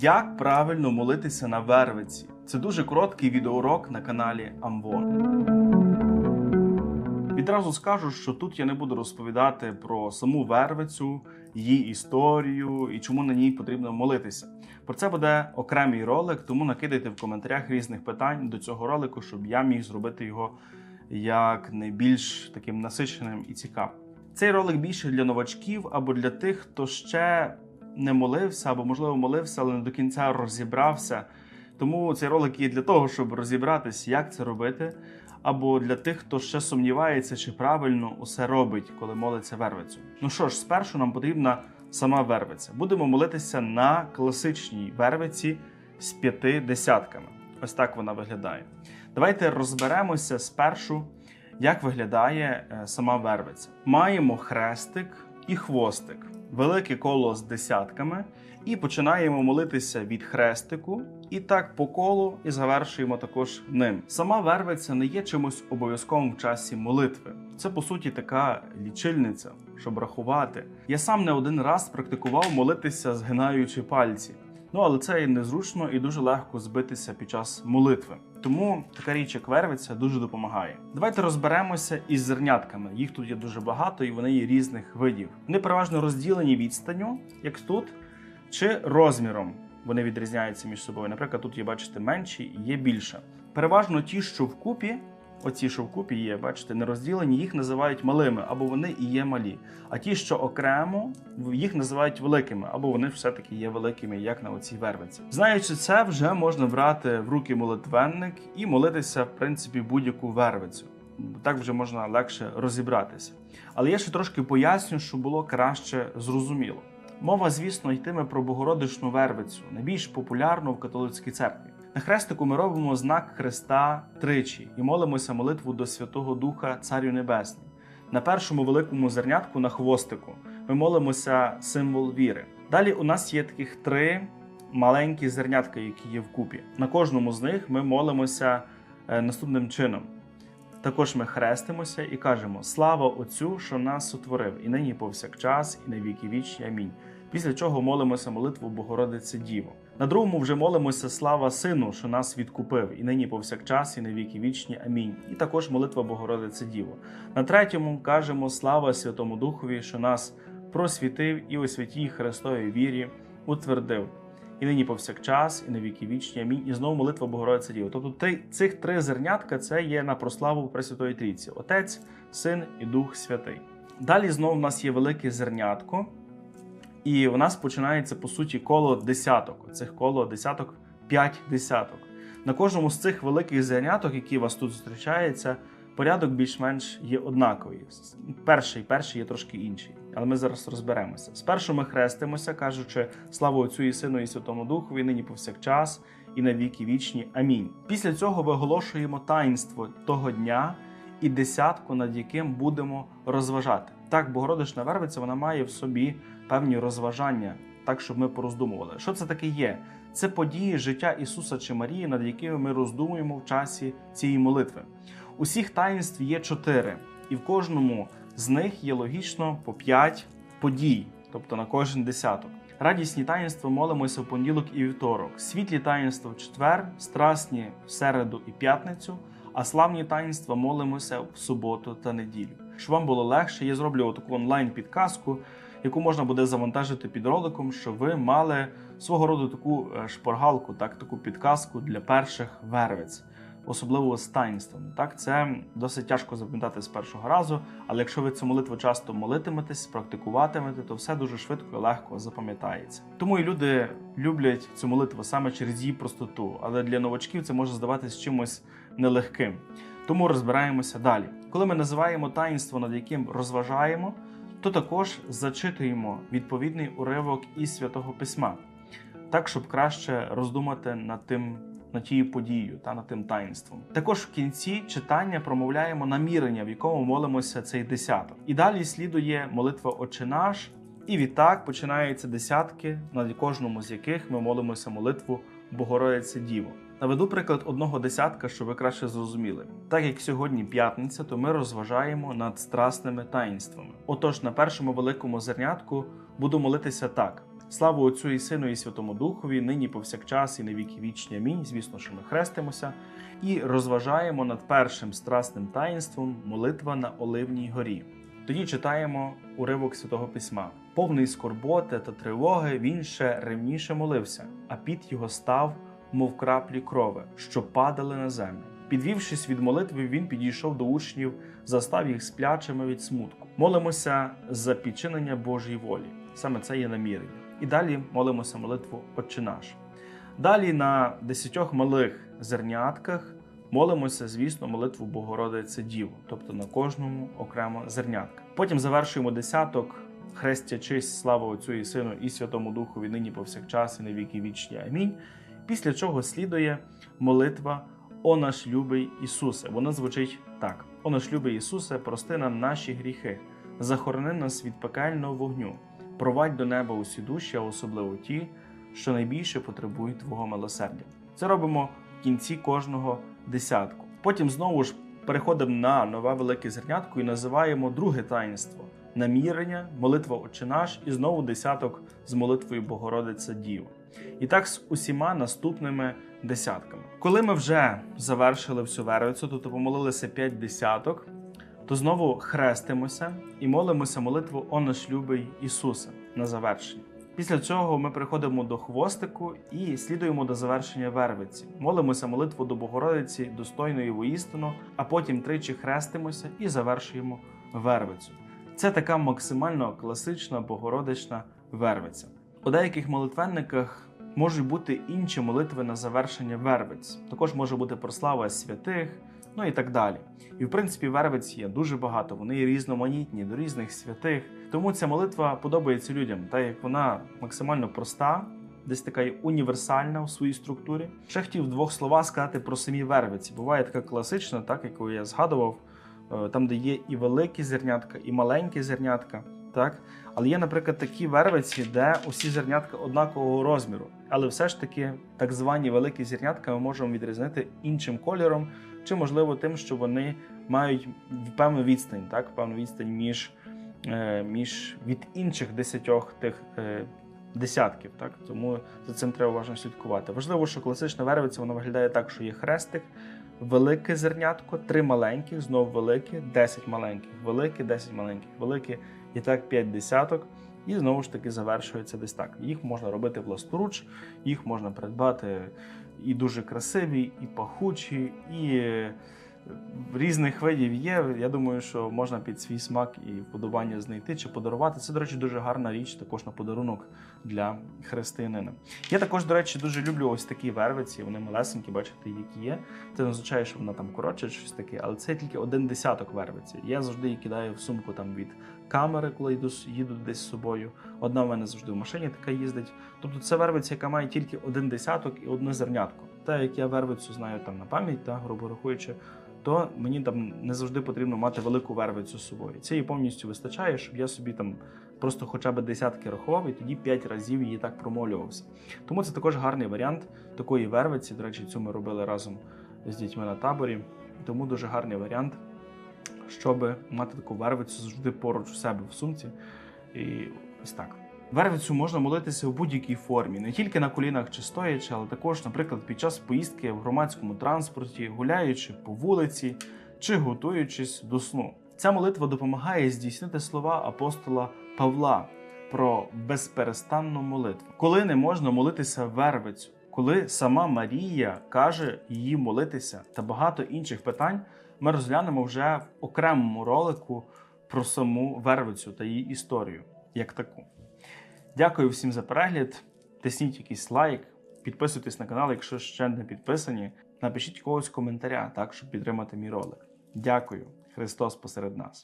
Як правильно молитися на вервиці? Це дуже короткий відеоурок на каналі Амвон. Відразу скажу, що тут я не буду розповідати про саму вервицю, її історію і чому на ній потрібно молитися. Про це буде окремий ролик, тому накидайте в коментарях різних питань до цього ролику, щоб я міг зробити його як найбільш таким насиченим і цікавим. Цей ролик більше для новачків або для тих, хто ще не молився, або можливо молився, але не до кінця розібрався. Тому цей ролик є для того, щоб розібратись, як це робити, або для тих, хто ще сумнівається, чи правильно усе робить, коли молиться вервицю. Ну що ж, спершу нам потрібна сама вервиця. Будемо молитися на класичній вервиці з п'яти десятками. Ось так вона виглядає. Давайте розберемося спершу, як виглядає е, сама вервиця. Маємо хрестик і хвостик, велике коло з десятками, і починаємо молитися від хрестику, і так по колу, і завершуємо також ним. Сама вервиця не є чимось обов'язковим в часі молитви. Це по суті така лічильниця, щоб рахувати. Я сам не один раз практикував молитися, згинаючи пальці. Ну але це і незручно і дуже легко збитися під час молитви. Тому така річ, як вервиця, дуже допомагає. Давайте розберемося із зернятками. Їх тут є дуже багато і вони є різних видів. Вони переважно розділені відстанню, як тут, чи розміром. Вони відрізняються між собою. Наприклад, тут є, бачите, менші і є більше. Переважно ті, що вкупі, оці, що вкупі є, бачите, не розділені, їх називають малими, або вони і є малі. А ті, що окремо, їх називають великими, або вони все-таки є великими, як на оцій вервиці. Знаючи це, вже можна брати в руки молитвенник і молитися, в принципі, будь-яку вервицю. Так вже можна легше розібратися. Але я ще трошки поясню, щоб було краще зрозуміло. Мова, звісно, йтиме про Богородичну вервицю, найбільш популярну в католицькій церкві. На хрестику ми робимо знак Христа тричі і молимося молитву до Святого Духа Царю Небесний. На першому великому зернятку на хвостику ми молимося символ віри. Далі у нас є таких три маленькі зернятка, які є вкупі. На кожному з них ми молимося е, наступним чином. Також ми хрестимося і кажемо: Слава Отцю, що нас сотворив, і нині повсякчас, і на віки вічні. Амінь. Після чого молимося молитву Богородице Діво. На другому вже молимося слава Сину, що нас відкупив, і нині повсякчас, і на віки вічні. Амінь. І також молитва Богородице Діво. На третьому кажемо слава Святому Духові, що нас просвітив і у святій Христовій вірі утвердив. І нині повсякчас, і на віки вічні. Амінь. І знову молитва Богородице Діво. Тобто ти, цих три зернятка це є на прославу Пресвятої Трійці: Отець, Син і Дух Святий. Далі знову в нас є велике зернятко. І у нас починається по суті коло десяток. Цих коло десяток, п'ять десяток. На кожному з цих великих зерняток, які у вас тут зустрічаються, порядок більш-менш є однаковий. Перший, перший є трошки інший, але ми зараз розберемося. Спершу ми хрестимося, кажучи славу Отцю і Сину і Святому Духові, нині повсякчас і на віки вічні. Амінь. Після цього виголошуємо таїнство того дня і десятку, над яким будемо розважати. Так, Богородична вервиця вона має в собі певні розважання, так щоб ми пороздумували. Що це таке є? Це події життя Ісуса чи Марії, над якими ми роздумуємо в часі цієї молитви. Усіх таїнств є чотири, і в кожному з них є логічно по п'ять подій, тобто на кожен десяток. Радісні таїнства молимося в понеділок і вівторок, світлі таїнства в четвер, страсні в середу і п'ятницю, а славні таїнства молимося в суботу та неділю. Щоб вам було легше, я зроблю таку онлайн-підказку, яку можна буде завантажити під роликом, щоб ви мали свого роду таку е, шпаргалку, так, таку підказку для перших вервиць, особливо з таїнством. Так, це досить тяжко запам'ятати з першого разу, але якщо ви цю молитву часто молитиметесь, практикуватимете, то все дуже швидко і легко запам'ятається. Тому і люди люблять цю молитву саме через її простоту, але для новачків це може здаватись чимось нелегким. Тому розбираємося далі. Коли ми називаємо таїнство, над яким розважаємо, то також зачитуємо відповідний уривок із святого письма, так щоб краще роздумати над тим. Над тією подією та над тим таїнством. Також в кінці читання промовляємо намірення, в якому молимося цей десяток. І далі слідує молитва Отче наш, і відтак починаються десятки, над кожному з яких ми молимося молитву Богородице Діво. Наведу приклад одного десятка, щоб ви краще зрозуміли. Так як сьогодні п'ятниця, то ми розважаємо над страсними таїнствами. Отож, на першому великому зернятку буду молитися так: Слава Отцю і Сину, і Святому Духові, нині повсякчас, і на віки вічні. Амінь. Звісно, що ми хрестимося і розважаємо над першим страсним таїнством молитва на Оливній горі. Тоді читаємо уривок Святого Письма. Повний скорботи та тривоги він ще ревніше молився, а під його став, мов краплі крови, що падали на землю. Підвівшись від молитви, він підійшов до учнів, застав їх сплячими від смутку. Молимося за підчинення Божої волі. Саме це є намірення. І далі молимося молитву Отче наш. Далі на десятьох малих зернятках молимося, звісно, молитву Богородице Діву, тобто на кожному окремо зернятка. Потім завершуємо десяток. Хрестя честь, слава Отцю і Сину і Святому Духові нині повсякчас і на віки вічні. Амінь. Після чого слідує молитва О наш любий Ісусе. Вона звучить так: О наш любий Ісусе, прости нам наші гріхи, захорони нас від пекельного вогню, провадь до неба усі душі, а особливо ті, що найбільше потребують Твого милосердя. Це робимо в кінці кожного десятку. Потім знову ж переходимо на нове велике зернятко і називаємо друге таїнство намірення, молитва Отче наш і знову десяток з молитвою Богородиця Діва. І так з усіма наступними десятками. Коли ми вже завершили всю вервицю, тобто помолилися п'ять десяток, то знову хрестимося і молимося молитву О наш любий Ісусе на завершення. Після цього ми приходимо до хвостику і слідуємо до завершення вервиці. Молимося молитву до Богородиці, достойної воістину, а потім тричі хрестимося і завершуємо вервицю. Це така максимально класична богородична вервиця. У деяких молитвенниках можуть бути інші молитви на завершення вервиць. Також може бути прослава святих, ну і так далі. І в принципі, вервиць є дуже багато, вони різноманітні до різних святих. Тому ця молитва подобається людям, так як вона максимально проста. Десь така універсальна у своїй структурі. Ще хотів двох словах сказати про самі вервиці. Буває така класична, так яку я згадував, е, там, де є і великі зернятка, і маленькі зернятка. Так? Але є, наприклад, такі вервиці, де усі зернятка однакового розміру. Але все ж таки так звані великі зернятка ми можемо відрізнити іншим кольором, чи, можливо, тим, що вони мають певну відстань, так? певну відстань між, е, між від інших десятьох тих е, десятків. Так? Тому за цим треба уважно слідкувати. Важливо, що класична вервиця вона виглядає так, що є хрестик, велике зернятко, три маленьких, знову велике, 10 маленьких, велике, 10 маленьких, велике. І так 5 десяток. І знову ж таки завершується десь так. Їх можна робити власноруч, їх можна придбати і дуже красиві, і пахучі, і різних видів є. Я думаю, що можна під свій смак і вподобання знайти чи подарувати. Це, до речі, дуже гарна річ, також на подарунок для християнина. Я також, до речі, дуже люблю ось такі вервиці. Вони малесенькі, бачите, які є. Це не означає, що вона там коротше, щось таке, але це тільки один десяток вервиці. Я завжди її кидаю в сумку там від камери, коли йду їду десь з собою. Одна в мене завжди в машині така їздить. Тобто це вервиця, яка має тільки один десяток і одне зернятко. Та як я вервицю знаю там на пам'ять, та грубо рахуючи, то мені там не завжди потрібно мати велику вервицю з собою. Цієї повністю вистачає, щоб я собі там просто хоча б десятки рахував і тоді п'ять разів її так промолювався. Тому це також гарний варіант такої вервиці. До речі, цю ми робили разом з дітьми на таборі. Тому дуже гарний варіант щоб мати таку вервицю завжди поруч у себе в сумці. І ось так. Вервицю можна молитися в будь-якій формі, не тільки на колінах чи стоячи, але також, наприклад, під час поїздки в громадському транспорті, гуляючи по вулиці чи готуючись до сну. Ця молитва допомагає здійснити слова апостола Павла про безперестанну молитву. Коли не можна молитися вервицю, коли сама Марія каже її молитися та багато інших питань ми розглянемо вже в окремому ролику про саму Вервицю та її історію як таку. Дякую всім за перегляд. Тисніть якийсь лайк, підписуйтесь на канал, якщо ще не підписані. Напишіть когось коментаря, так, щоб підтримати мій ролик. Дякую. Христос посеред нас.